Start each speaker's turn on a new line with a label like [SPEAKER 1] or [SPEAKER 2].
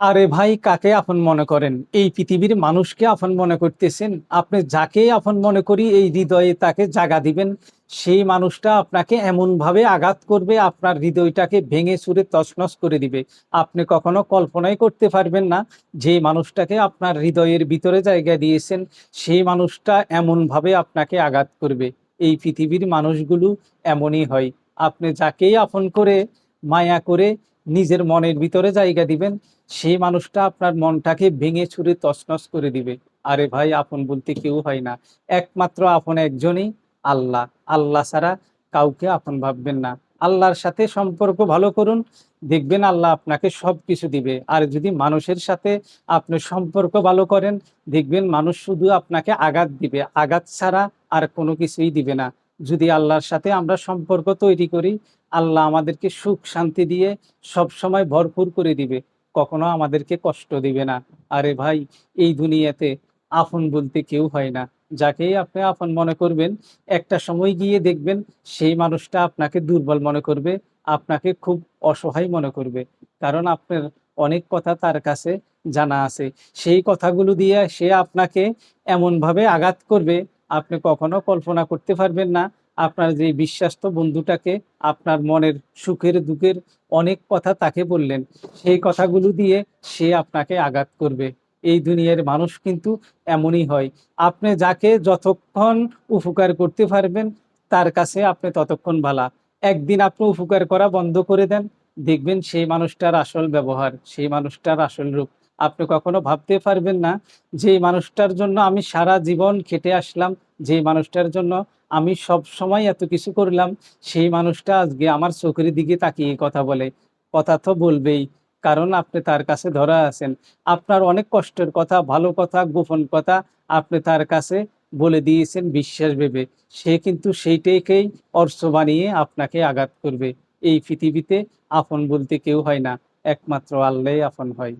[SPEAKER 1] আরে ভাই, কাকে আপন মনে করেন? এই পৃথিবীর মানুষকে আপন মনে করতেছেন? আপনি যাকে আপন মনে করি, এই হৃদয়ে তাকে জাগা দিবেন। সেই মানুষটা আপনাকে এমন ভাবে আঘাত করবে, আপনার হৃদয়টাকে ভেঙে চুরে তছনছ করে দিবে। আপনি কখনো কল্পনাই করতে পারবেন না যে মানুষটাকে আপনার হৃদয়ের ভিতরে জায়গা দিয়েছেন। সেই মানুষটা এমন ভাবে আপনাকে আঘাত করবে। এই পৃথিবীর মানুষগুলো এমনই হয়। আপনি যাকেই আপন করে, মায়া করে নিজের মনের ভিতরে জায়গা দিবেন, সেই মানুষটা আপনার মনটাকে ভেঙে ছুঁড়ে তছনছ করে দিবে। আরে ভাই, আপন বলতে কেউ হয় না। একমাত্র আপন একজনই আল্লাহ। আল্লাহ ছাড়া কাউকে আপন ভাববেন না। আল্লাহর সাথে সম্পর্ক ভালো করুন, দেখবেন আল্লাহ আপনাকে সব কিছু দিবে। আর যদি মানুষের সাথে আপনি সম্পর্ক ভালো করেন, দেখবেন মানুষ শুধু আপনাকে আঘাত দিবে। আঘাত ছাড়া আর কোনো কিছুই দিবে না। যদি আল্লাহর সাথে আমরা সম্পর্ক তৈরি করি, আল্লাহ আমাদেরকে সুখ শান্তি দিয়ে সব সময় ভরপুর করে দিবে। কখনো আমাদেরকে কষ্ট দিবে না। আরে ভাই, এই দুনিয়াতে আপন বলতে কেউ হয় না। যাকেই আপনি আপন মনে করবেন, একটা সময় গিয়ে দেখবেন সেই মানুষটা আপনাকে দুর্বল মনে করবে, আপনাকে খুব অসহায় মনে করবে। কারণ আপনার অনেক কথা তার কাছে জানা আছে। সেই কথাগুলো দিয়ে সে আপনাকে এমনভাবে আঘাত করবে আপনি কখনো কল্পনা করতে পারবেন না। আপনার যে বিশ্বাস্ত বন্ধুটাকে আপনার মনের সুখের দুঃখের অনেক কথা তাকে বললেন, সেই কথাগুলো দিয়ে সে আপনাকে আঘাত করবে। এই দুনিয়ার মানুষ কিন্তু এমনই হয়। আপনি যাকে যতক্ষণ উপকার করতে পারবেন, তার কাছে আপনি ততক্ষণ ভালা। একদিন আপনি উপকার করা বন্ধ করে দেন, দেখবেন সেই মানুষটার আসল ব্যবহার, সেই মানুষটার আসল রূপ। আপনি কখনো ভাবতে পারবেন না যে মানুষটার জন্য আমি সারা জীবন খেটে আসলাম, যে মানুষটার জন্য আমি সব সময় এত কিছু করলাম, সেই মানুষটা আজকে আমার চোখের দিকে তাকিয়ে কথা বলে। কথা তো বলবেই, কারণ আপনি তার কাছে ধরা আছেন। আপনার অনেক কষ্টের কথা, ভালো কথা, গোপন কথা আপনি তার কাছে বলে দিয়েছেন বিশ্বাস ভেবে। সে কিন্তু সেইটাকেই অর্থ বানিয়ে আপনাকে আঘাত করবে। এই পৃথিবীতে আপন বলতে কেউ হয় না, একমাত্র আল্লাহ আপন হয়।